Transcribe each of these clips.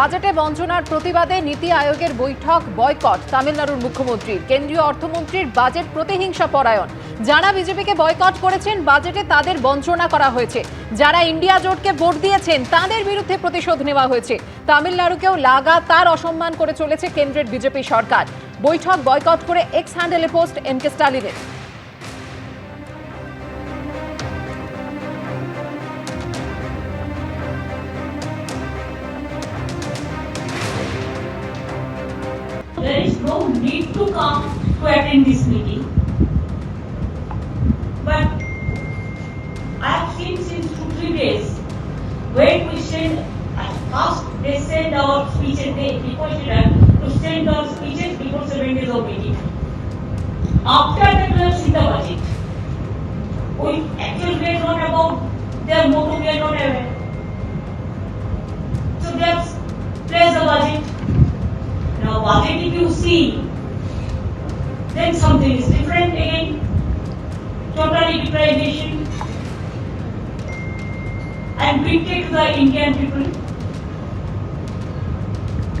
বাজেটে বঞ্চনার প্রতিবাদে নীতি আয়োগের বৈঠক, বয়কট, তামিলনাড়ুর মুখ্যমন্ত্রীর কেন্দ্রীয় অর্থমন্ত্রীর বাজেট প্রতিহিংসা পরায়ণ। যারা বিজেপিকে বয়কট করেছেন, বাজেটে তাদের বঞ্চনা করা হয়েছে। যারা ইন্ডিয়া জোটকে ভোট দিয়েছেন, তাদের বিরুদ্ধে প্রতিশোধ নেওয়া হয়েছে। তামিলনাড়ুকেও লাগাতার অসম্মান করে চলেছে কেন্দ্রের বিজেপি সরকার। বৈঠক বয়কট করে এক্স হ্যান্ডেলে পোস্ট এম কে স্টালিনের। Need to come to attend this meeting. But I have seen since two, three days, when we send, first they send our speeches, they requested us to send our speeches before seven days of meeting. After that, we have seen the budget. We actually we not about their motto, we are not aware. So they have placed the budget. Now, budget if you see, And to the Indian people.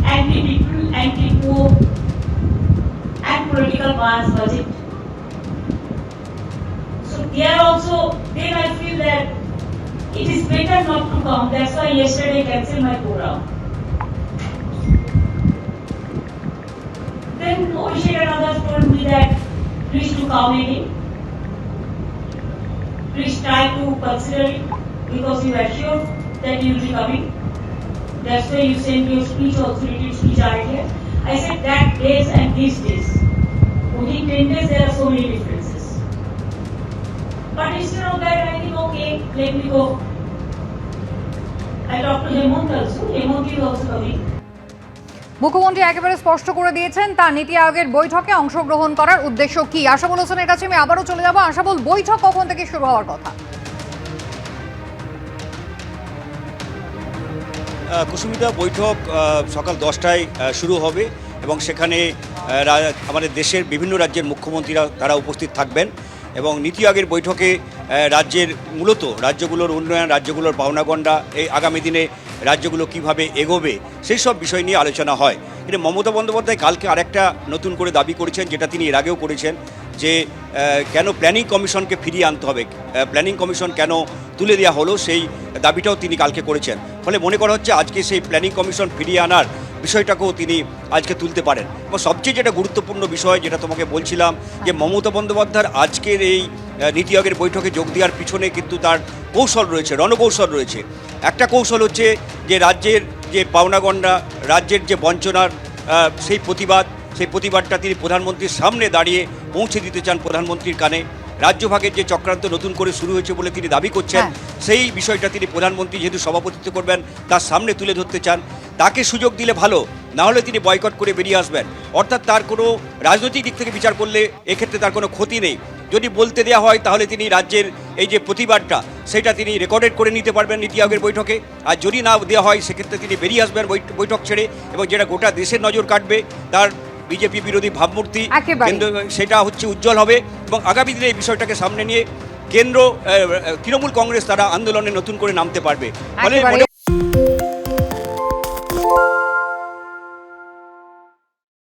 Anti-people, anti-poor, and political bias budget. So there also, then I feel that it is better not to come. That's why yesterday I cancelled my program. Then Abhishek and others told me that please to come again. Please try to consider it because you are sure that you will be coming. That's why you sent your speech also, written speech earlier. I said that days and these days. Within ten days there are so many differences. But instead of that I think okay, let me go. I talked to Hemant also, Hemant is also coming. মুখ্যমন্ত্রী একেবারে স্পষ্ট করে দিয়েছেন, তার নীতি আয়োগের বৈঠকে অংশগ্রহণ করার উদ্দেশ্য কি? আশাবুল হোসেনের কাছে আমি আবারও চলে যাব। আশাবুল বৈঠক কখন থেকে শুরু হওয়ার কথা? কুসুমিতা, বৈঠক সকাল দশটায় শুরু হবে এবং সেখানে আমাদের দেশের বিভিন্ন রাজ্যের মুখ্যমন্ত্রীরা তারা উপস্থিত থাকবেন এবং নীতি আয়োগের বৈঠকে রাজ্যের মূলত রাজ্যগুলোর উন্নয়ন, রাজ্যগুলোর পাওনাগণ্ডা এই আগামী দিনে রাজ্যগুলো কীভাবে এগোবে, সেই সব বিষয় নিয়ে আলোচনা হয়। কিন্তু মমতা বন্দ্যোপাধ্যায় কালকে আরেকটা নতুন করে দাবি করেছেন, যেটা তিনি এর আগেও করেছেন, যে কেন প্ল্যানিং কমিশনকে ফিরিয়ে আনতে হবে প্ল্যানিং কমিশন কেন তুলে দেওয়া হলো, সেই দাবিটাও তিনি কালকে করেছেন। ফলে মনে করা হচ্ছে আজকে সেই প্ল্যানিং কমিশন ফিরিয়ে আনার বিষয়টাকেও তিনি আজকে তুলতে পারেন। এবং সবচেয়ে যেটা গুরুত্বপূর্ণ বিষয়, যেটা তোমাকে বলছিলাম, যে মমতা বন্দ্যোপাধ্যায়ের আজকের এই নীতি আয়োগের বৈঠকে যোগ দেওয়ার পিছনে কিন্তু তার কৌশল রয়েছে রণকৌশল রয়েছে। একটা কৌশল হচ্ছে যে রাজ্যের যে পাওনাগণ্ডা রাজ্যের যে বঞ্চনার সেই প্রতিবাদ সেই প্রতিবাদটা তিনি প্রধানমন্ত্রীর সামনে দাঁড়িয়ে পৌঁছে দিতে চান প্রধানমন্ত্রীর কানে। রাজ্যভাগের যে চক্রান্ত নতুন করে শুরু হয়েছে বলে তিনি দাবি করছেন হ্যাঁ। সেই বিষয়টা তিনি প্রধানমন্ত্রী যেহেতু সভাপতিত্ব করবেন তার সামনে তুলে ধরতে চান। তাকে সুযোগ দিলে ভালো না হলে তিনি বয়কট করে বেরিয়ে আসবেন। অর্থাৎ তার কোনো রাজনৈতিক দিক থেকে বিচার করলে এক্ষেত্রে তার কোনো ক্ষতি নেই। যদি বলতে দেওয়া হয় তাহলে তিনি রাজ্যের এই যে প্রতিবাদটা সেটা তিনি রেকর্ডেড করে নিতে পারবেন নীতি আয়োগের বৈঠকে। আর যদি না দেওয়া হয় সেক্ষেত্রে তিনি বেরিয়ে আসবেন বৈঠক ছেড়ে এবং যেটা গোটা দেশের নজর কাটবে তার বিজেপি বিরোধী ভাবমূর্তি কেন্দ্র সেটা হচ্ছে উজ্জ্বল হবে এবং আগামী দিনে এই বিষয়টাকে সামনে নিয়ে কেন্দ্র তৃণমূল কংগ্রেস তারা আন্দোলনে নতুন করে নামতে পারবে। ফলে মনে